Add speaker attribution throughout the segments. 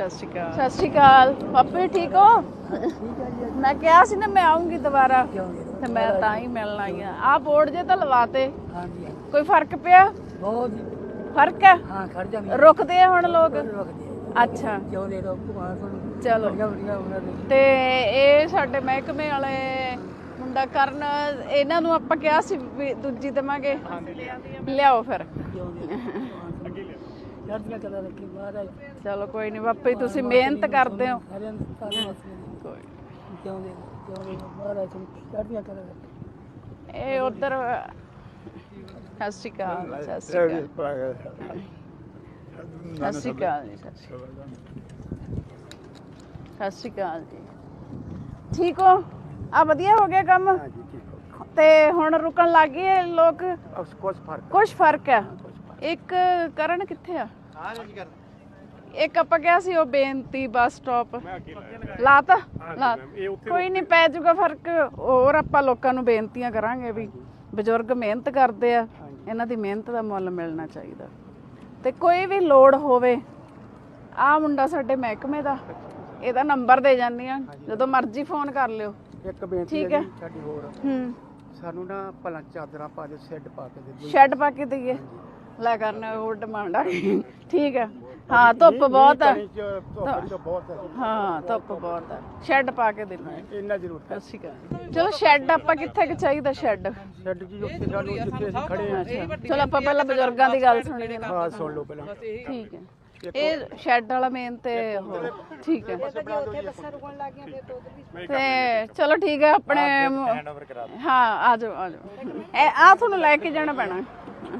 Speaker 1: ਸਤਿ ਸ਼੍ਰੀ ਅਕਾਲ। ਸਤਿ ਸ਼੍ਰੀ ਅਕਾਲ। ਪਾਪਾ ਠੀਕ ਹੋ? ਮੈਂ ਕਿਹਾ ਸੀ ਨਾ ਮੈਂ ਆਉਂਗੀ ਦੁਬਾਰਾ। ਤੇ ਮੈਂ ਤਾਂ ਹੀ ਮਿਲਣ ਆਈ ਆ ਆਹ ਬੋਰਡ ਜੇ ਤਾਂ ਲਵਾਤੇ।
Speaker 2: ਹਾਂਜੀ।
Speaker 1: ਕੋਈ ਫ਼ਰਕ ਪਿਆ?
Speaker 2: ਬਹੁਤ
Speaker 1: ਫ਼ਰਕ ਹੈ?
Speaker 2: ਹਾਂ ਖੜ ਜਾਂਦੇ
Speaker 1: ਰੁਕਦੇ ਆ ਹੁਣ ਲੋਕ?
Speaker 2: ਰੁਕਦੇ
Speaker 1: ਅੱਛਾ।
Speaker 2: ਦੇ
Speaker 1: ਚਲੋ। ਤੇ ਇਹ ਸਾਡੇ ਮਹਿਕਮੇ ਵਾਲੇ ਮੁੰਡਾ ਕਰਨ ਇਹਨਾਂ ਨੂੰ ਆਪਾਂ ਕਿਹਾ ਸੀ ਦੂਜੀ ਦੇਵਾਂਗੇ। ਲਿਆਓ ਫਿਰ।
Speaker 2: ਚੜ੍ਹਦੀਆਂ ਕਲਾ ਰੱਖੀ ਮਹਾਰਾਜ।
Speaker 1: ਚਲੋ ਕੋਈ ਨਹੀਂ ਬਾਪਾ ਜੀ ਤੁਸੀਂ ਮਿਹਨਤ ਕਰਦੇ ਹੋ।
Speaker 2: ਸਾਰਿਆਂ ਨੂੰ ਸਾਰੇ ਵਾਸੀਆਂ ਨੂੰ।
Speaker 1: ਕੋਈ
Speaker 2: ਜਿਉਂ ਦੇ ਜਿਉਂ ਦੇ ਮਹਾਰਾਜ ਨੂੰ ਚੜ੍ਹਦੀਆਂ ਕਲਾ ਰੱਖੀ।
Speaker 1: ਇਹ ਉਧਰ ਸਤਿ ਸ਼੍ਰੀ ਅਕਾਲ ਸਤਿ ਸ਼੍ਰੀ ਅਕਾਲ। ਸਤਿ ਸ਼੍ਰੀ ਅਕਾਲ ਜੀ ਸਤਿ ਸ਼੍ਰੀ ਅਕਾਲ। ਸਤਿ ਸ਼੍ਰੀ ਅਕਾਲ ਜੀ। ਠੀਕ ਹੋ? ਆ ਵਧੀਆ ਹੋ ਗਿਆ ਕੰਮ? ਤੇ ਹੁਣ ਰੁਕਣ ਲੱਗ ਗਏ ਲੋਕ?
Speaker 2: ਕੁਝ ਫ਼ਰਕ
Speaker 1: ਕੁਝ ਫ਼ਰਕ ਹੈ। ਇੱਕ ਕਰਨ ਕਿੱਥੇ ਆ? ਇੱਕ ਆਪਾਂ ਕਿਹਾ ਸੀ ਉਹ ਬੇਨਤੀ ਬੱਸ ਸਟਾਪ। ਲਾਤਾ? ਲਾ ਕੋਈ ਨਹੀਂ ਪੈ ਜਾਊਗਾ ਫ਼ਰਕ। ਹੋਰ ਆਪਾਂ ਲੋਕਾਂ ਨੂੰ ਬੇਨਤੀਆਂ ਕਰਾਂਗੇ ਵੀ ਬਜ਼ੁਰਗ ਮਿਹਨਤ ਕਰਦੇ ਆ ਇਹਨਾਂ ਦੀ ਮਿਹਨਤ ਦਾ ਮੁੱਲ ਮਿਲਣਾ ਚਾਹੀਦਾ। ਤੇ ਕੋਈ ਵੀ ਲੋੜ ਹੋਵੇ ਆ ਮੁੰਡਾ ਸਾਡੇ ਮਹਿਕਮੇ ਦਾ ਇਹਦਾ ਨੰਬਰ ਦੇ ਜਾਂਦੀ ਆ। ਜਦੋਂ ਮਰਜ਼ੀ ਫੋਨ ਕਰ ਲਿਓ।
Speaker 2: ਇੱਕ ਬੇਨਤੀ
Speaker 1: ਠੀਕ ਹੈ
Speaker 2: ਸਾਡੀ ਹੋਰ।
Speaker 1: ਹੂੰ।
Speaker 2: ਸਾਨੂੰ ਨਾ ਭਲਾ ਚਾਦਰਾਂ ਪਾ ਦੇ ਸੈੱਡ ਪਾ ਕੇ ਦੇ
Speaker 1: ਸ਼ੈੱਡ ਪਾ ਕੇ ਦਈਏ। ਲੈ ਕਰਨਾ ਉਹ ਡਿਮਾਂਡ ਆ ਗਈ ਠੀਕ ਹੈ। ਹਾਂ ਧੁੱਪ ਬਹੁਤ ਹੈ।
Speaker 2: ਬਹੁਤ
Speaker 1: ਹਾਂ। ਧੁੱਪ ਬਹੁਤ ਹੈ। ਸ਼ੈੱਡ ਪਾ ਕੇ ਦੇਣਾ ਹੈ।
Speaker 2: ਇੰਨਾ ਜ਼ਰੂਰ।
Speaker 1: ਸਤਿ ਸ਼੍ਰੀ ਅਕਾਲ ਚਲੋ ਸ਼ੈੱਡ ਆਪਾਂ ਕਿੱਥੇ ਕਿ ਚਾਹੀਦਾ ਸ਼ੈੱਡ?
Speaker 2: ਸੈੱਡ ਜੀ ਉੱਥੇ ਸਾਨੂੰ ਜਿੱਥੇ ਅਸੀਂ ਖੜੇ ਹਾਂ
Speaker 1: ਅੱਛਾ। ਚਲੋ ਆਪਾਂ ਪਹਿਲਾਂ ਬਜ਼ੁਰਗਾਂ ਦੀ ਗੱਲ ਸੁਣੀਏ ਨਾ।
Speaker 2: ਹਾਂ ਸੁਣ ਲਓ ਪਹਿਲਾਂ।
Speaker 1: ਠੀਕ ਹੈ। ਇਹ ਸ਼ੈੱਡ ਵਾਲਾ ਮੇਨ ਤੇ ਉਹ ਠੀਕ ਹੈ। ਤੇ ਚਲੋ ਠੀਕ ਹੈ ਆਪਣੇ ਹਾਂ ਆ ਜਾਓ ਆ ਜਾਓ। ਇਹ ਆ ਤੁਹਾਨੂੰ ਲੈ ਕੇ ਜਾਣਾ ਪੈਣਾ।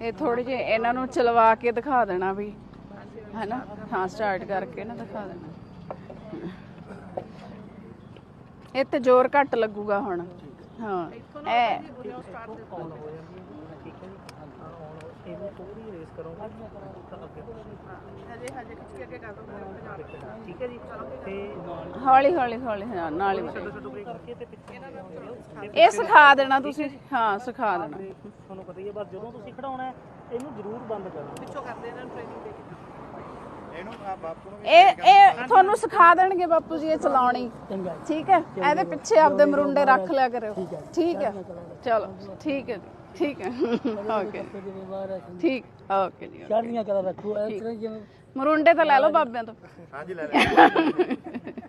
Speaker 1: ਇਹ ਥੋੜੀ ਜਿਹੀ ਇਹਨਾਂ ਨੂੰ ਚਲਵਾ ਕੇ ਦਿਖਾ ਦੇਣਾ ਵੀ, ਹੈਨਾ? ਹਾਂ ਸਟਾਰਟ ਕਰਕੇ ਨਾ ਦਿਖਾ ਦੇਣਾ। ਇਹ ਤੇ ਜ਼ੋਰ ਘੱਟ ਲੱਗੂਗਾ ਹੁਣ। ਹਾਂ, ਇਹ
Speaker 2: ਇਹਨੂੰ ਥੋੜੀ ਰੇਸ ਕਰੋਗੇ ਠੀਕ ਹੈ ਜੀ? ਤੇ
Speaker 1: ਹੌਲੀ ਹੌਲੀ ਹੌਲੀ ਹਾਂ ਨਾਲ ਹੀ ਵਧੇ।
Speaker 2: ਕਰਕੇ ਤੇ ਪਿੱਛੇ
Speaker 1: ਇਹ ਸਿਖਾ ਦੇਣਾ ਤੁਸੀਂ ਹਾਂ ਸਿਖਾ ਦੇਣਾ।
Speaker 2: ਤੁਹਾਨੂੰ ਪਤਾ ਹੀ ਹੈ ਬਸ ਜਦੋਂ ਤੁਸੀਂ ਖੜਾਉਣਾ ਹੈ ਇਹਨੂੰ ਜ਼ਰੂਰ ਬੰਦ ਕਰਨਾ ਪਿੱਛੋਂ ਕਰਦੇ ਇਹਨਾਂ ਨੂੰ ਟ੍ਰੇਨਿੰਗ ਦੇ ਇਹਨੂੰ ਆ ਬਾਪੂ ਨੂੰ
Speaker 1: ਇਹ ਇਹ ਤੁਹਾਨੂੰ ਸਿਖਾ ਦੇਣਗੇ ਬਾਪੂ ਜੀ ਇਹ ਚਲਾਉਣੀ।
Speaker 2: ਚੰਗਾ
Speaker 1: ਠੀਕ ਹੈ? ਇਹਦੇ ਪਿੱਛੇ ਆਪਦੇ ਮਰੁੰਡੇ ਰੱਖ ਲਿਆ ਕਰਿਓ। ਠੀਕ ਹੈ ਚਲੋ ਠੀਕ ਹੈ ਜੀ, ਠੀਕ ਹੈ। ਓਕੇ ਠੀਕ ਓਕੇ ਜੀ
Speaker 2: ਚੜ੍ਹਦੀਆਂ ਕਲਾ ਰੱਖੋ ਇਸ ਤਰ੍ਹਾਂ ਜਿਵੇਂ
Speaker 1: ਮਰੁੰਡੇ ਤਾਂ ਲੈ ਲਓ ਬਾਬਿਆਂ ਤੋਂ।
Speaker 3: ਹਾਂਜੀ ਲੈ ਲੈ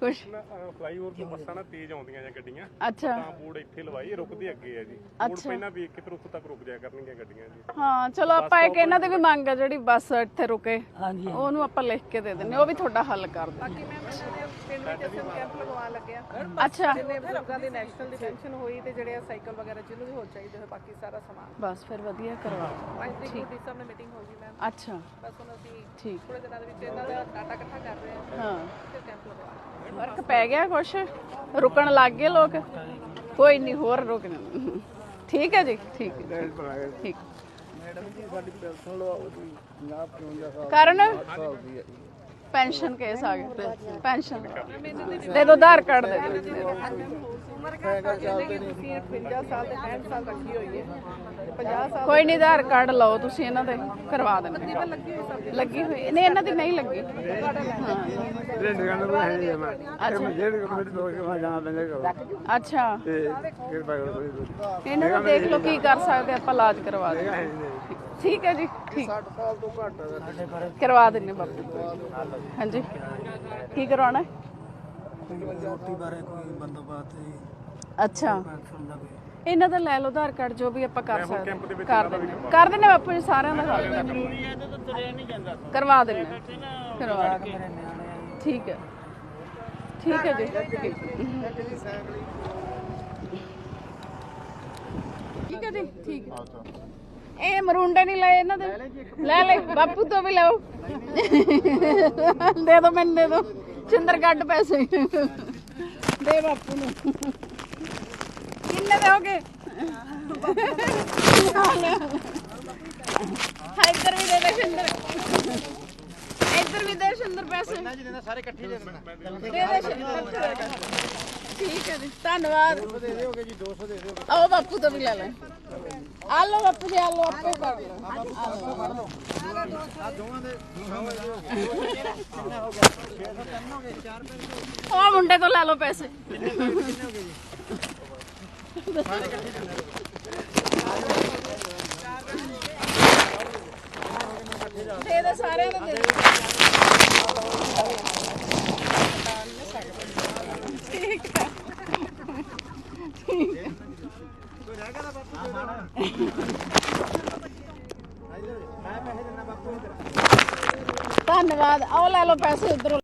Speaker 1: ਕੁਛ
Speaker 3: ਫਲਾਈਓਵਰ ਤੋਂ ਬੱਸਾਂ ਨਾ ਤੇਜ਼ ਆਉਂਦੀਆਂ ਜਾਂ ਗੱਡੀਆਂ।
Speaker 1: ਅੱਛਾ।
Speaker 3: ਤਾਂ ਬੋਰਡ ਇੱਥੇ ਲਵਾਈ ਰੁਕਦੇ ਅੱਗੇ ਆ ਜੀ। ਬੋਰਡ
Speaker 1: ਅੱਛਾ।
Speaker 3: ਪਹਿਲਾਂ ਵੇਖ ਕੇ ਫਿਰ ਉੱਥੋਂ ਤੱਕ ਰੁਕ ਜਾਇਆ ਕਰਨਗੀਆਂ ਗੱਡੀਆਂ ਜੀ।
Speaker 1: ਹਾਂ ਚਲੋ ਆਪਾਂ ਇੱਕ ਇਹਨਾਂ ਦੇ ਵੀ ਮੰਗ ਆ ਜਿਹੜੀ ਬੱਸ ਇੱਥੇ ਰੁਕੇ।
Speaker 2: ਹਾਂਜੀ
Speaker 1: ਉਹਨੂੰ ਆਪਾਂ ਲਿਖ ਕੇ ਦੇ ਦਿੰਨੇ ਉਹ ਵੀ ਤੁਹਾਡਾ ਹੱਲ ਕਰ ਦੇ
Speaker 4: ਪਿੰਡ ਵਿੱਚ ਅਸੀਂ ਕੈਂਪ ਲਗਵਾਉਣ ਲੱਗਿਆ
Speaker 1: ਅੱਛਾ।
Speaker 4: ਜਿੰਨੇ ਬਜ਼ੁਰਗਾਂ ਦੀ ਨੈਸ਼ਨਲ ਡਿਫੈਂਸ਼ਨ ਹੋਈ ਤੇ ਜਿਹੜੇ ਆ ਸਾਈਕਲ ਵਗੈਰਾ ਜਿਹਨੂੰ ਵੀ ਹੋਰ ਚਾਹੀਦੇ ਹੋਏ ਬਾਕੀ ਸਾਰਾ ਸਮਾਨ।
Speaker 1: ਬਸ ਫਿਰ ਵਧੀਆ ਕਰਵਾ
Speaker 4: ਪੰਜ ਤਰੀਕ ਨੂੰ ਡੀ ਸਾਹਿਬ ਨਾਲ ਮੀਟਿੰਗ ਹੋ ਗਈ ਮੈਮ
Speaker 1: ਅੱਛਾ।
Speaker 4: ਬਸ ਹੁਣ ਅਸੀਂ
Speaker 1: ਠੀਕ।
Speaker 4: ਥੋੜੇ ਦਿਨਾਂ ਦੇ ਵਿੱਚ ਇਹਨਾਂ ਦਾ ਡਾਟਾ ਇਕੱਠਾ ਕਰ ਰਹੇ ਹਾਂ
Speaker 1: ਹਾਂ
Speaker 4: ਫਿਰ ਕੈਂਪ ਲਗਵਾ
Speaker 1: ਫ਼ਰਕ ਪੈ ਗਿਆ ਕੁਛ? ਰੁਕਣ ਲੱਗ ਗਏ ਲੋਕ। ਕੋਈ ਨਹੀਂ ਹੋਰ ਰੁਕ ਠੀਕ ਹੈ ਜੀ, ਠੀਕ ਹੈ
Speaker 2: ਜੀ ਸਾਡੀ ਪੈਨਸ਼ਨ ਲਵਾਓ ਤੁਸੀਂ 50 55
Speaker 1: ਕਰਨ? ਪੈਨਸ਼ਨ ਕੇਸ ਆ ਗਿਆ ਪੈਨਸ਼ਨ ਦੇ ਦੋ, ਆਧਾਰ ਕਾਰਡ ਦੇ ਦਿਓ
Speaker 4: ਉਮਰ ਘੱਟ ਜਿੰਦਗੀ ਤੁਸੀਂ 58 ਸਾਲ ਤੇ 65 ਸਾਲ ਰੱਖੀ ਹੋਈ ਹੈ।
Speaker 1: ਕੋਈ ਨਹੀਂ ਆਧਾਰ ਕਾਰਡ ਲਓ ਤੁਸੀਂ ਇਹਨਾਂ ਦੇ ਕਰਵਾ ਦੇਣਗੇ
Speaker 4: ਦੀ ਲੱਗੀ ਹੋਈ ਸਭ
Speaker 1: ਲੱਗੀ ਹੋਈ। ਨਹੀਂ ਇਹਨਾਂ ਦੀ ਨਹੀਂ ਲੱਗੀ। ਹਾਂ।
Speaker 2: ਇਹ ਨਿਗਾਹ ਨੂੰ ਹੈ ਨਹੀਂ ਮੈਂ
Speaker 1: ਅੱਛਾ
Speaker 2: ਜਿਹੜੇ ਕਮੇਟੀ ਤੋਂ ਕੇ ਮੈਂ ਜਾਣਾ ਪੈਂਦਾ ਕਰੋ
Speaker 1: ਅੱਛਾ।
Speaker 2: ਤੇ ਕਿਰਪਾ ਕਰੋ ਕੋਈ
Speaker 1: ਇਹਨਾਂ ਨੂੰ ਦੇਖ ਲਓ ਕੀ ਕਰ ਸਕਦੇ ਆਪਾਂ ਇਲਾਜ ਕਰਵਾ ਦੇ ਠੀਕ ਹੈ ਜੀ ਠੀਕ।
Speaker 2: 60 ਸਾਲ ਤੋਂ ਘੱਟ ਸਾਡੇ ਬਾਰੇ
Speaker 1: ਕਰਵਾ ਦਿੰਨੇ ਬਾਪੂ ਹਾਂਜੀ। ਕੀ ਕਰਵਾਉਣਾ ਹੈ?
Speaker 2: ਰੋਟੀ ਬਾਰੇ ਕੋਈ ਬੰਦੋਬਸਤ
Speaker 1: ਅੱਛਾ।
Speaker 2: ਪੈਨਸ਼ਨ ਦਾ ਕੋਈ।
Speaker 1: ਇਹਨਾਂ ਦਾ ਲੈ ਲਓ ਆਧਾਰ ਕਾਰਡ ਜੋ ਵੀ ਆਪਾਂ ਕਰ ਸਕਦੇ ਹਾਂ। ਕਰ ਦਿੰਨੇ ਕਰ ਦਿੰਨੇ ਬਾਪੂ ਜੀ ਸਾਰਿਆਂ ਦਾ ਕਰਵਾ ਦਿੰਨੇ ਕਰਵਾ
Speaker 2: ਆ
Speaker 1: ਠੀਕ ਹੈ। ਠੀਕ ਹੈ ਜੀ। ਠੀਕ ਠੀਕ ਹੈ ਜੀ। ਠੀਕ ਹੈ। ਇਹ ਮਰੂੰਡੇ ਨਹੀਂ ਲਏ ਇਹਨਾਂ ਦੇ। ਲੈ ਲੈ ਬਾਪੂ ਤੋਂ ਵੀ ਲਓ। ਦੇ ਦੋ ਮੈਨੂੰ ਦੇ ਦੋ। ਚੰਦਰ ਕੱਢ ਪੈਸੇ। ਦੇ ਬਾਪੂ ਨੂੰ। ਕਿੰਨੇ ਦੇ ਹੋਗੇ ਹਾਂ ਇੱਧਰ ਵੀ ਦੇ ਦੇ ਸ਼ਿੰਦਰ। ਇੱਧਰ ਵੀ ਦੇ ਸ਼ਿੰਦਰ ਪੈਸੇ।
Speaker 5: ਜੀ ਦਿੰਦਾ ਸਾਰੇ ਇਕੱਠੇ ਦੇ ਦੇਣਾ।
Speaker 1: ਦੇ ਦੇ ਸ਼ਿੰਦਰ। ਠੀਕ ਹੈ ਜੀ ਧੰਨਵਾਦ।
Speaker 5: ਦੇ ਦਿਓਗੇ ਜੀ 200 ਦੇ ਦਿਓਗੇ।
Speaker 1: ਆਓ ਬਾਪੂ ਤੋਂ ਵੀ ਲੈ ਲੈ। ਆ ਲਓ ਬਾਪੂ ਜੀ ਆ ਲਓ ਆਪੇ ਕਰ ਲਓ।
Speaker 5: ਆ ਦੋਵਾਂ ਦੇ 200 ਹੋ ਗਏ ਕਿੰਨਾ ਹੋ ਗਿਆ 603 ਹੋ ਗਏ 4 ਪੈਸੇ
Speaker 1: ਉਹ ਮੁੰਡੇ ਤੋਂ ਲੈ ਲਓ ਪੈਸੇ।
Speaker 5: ਕਿੰਨੇ ਹੋ ਗਏ ਜੀ? ਸਾਰੇ ਇਕੱਠੇ ਦੇ
Speaker 1: ਦੇ ਸਾਰਿਆਂ ਨੂੰ ਦੇ ਦੇ ਠੀਕ ਹੈ
Speaker 5: ਕੋਈ ਰਹਿ ਗਿਆ ਬਾਪੂ ਦੇ ਮੈਂ ਪੈਸੇ ਦਿੰਦਾ ਬਾਪੂ ਨੂੰ
Speaker 1: ਧੰਨਵਾਦ। ਆਓ ਲੈ ਲਓ ਪੈਸੇ ਉਧਰੋਂ।